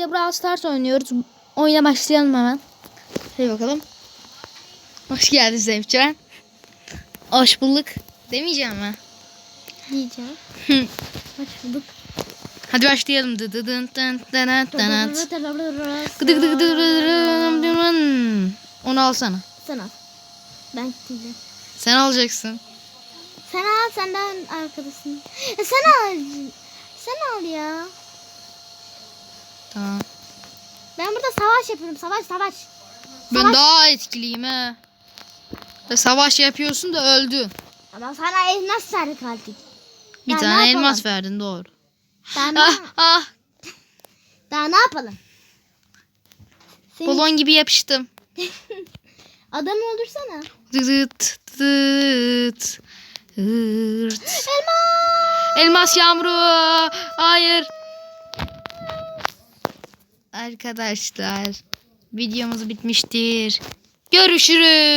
birlikte Brawl Stars oynuyoruz. Oyuna başlayalım hemen. Hadi bakalım. Hoş geldin Zevcan. Hoş bulduk. Demeyeceğim mi? Diyeceğim. Hoş bulduk. Hadi başlayalım. Onu alsana. Sen al. Ben. Sen alacaksın. Sen al senden arkadaşın. E sen al. Sen al ya. Tamam. Ben burada savaş yapıyorum. Savaş savaş. Ben Savaş. daha etkiliyim he. Ve savaş yapıyorsun da öldün. Ama sana elmas verdik artık. Bir ne tane elmas verdin doğru. Daha ne, Ah ah. daha ne yapalım? Senin Balon gibi yapıştım. adam öldürsene. Dıt dıt. Hırt. Elmas. Elmas yağmuru. Hayır. Arkadaşlar videomuz bitmiştir. Görüşürüz.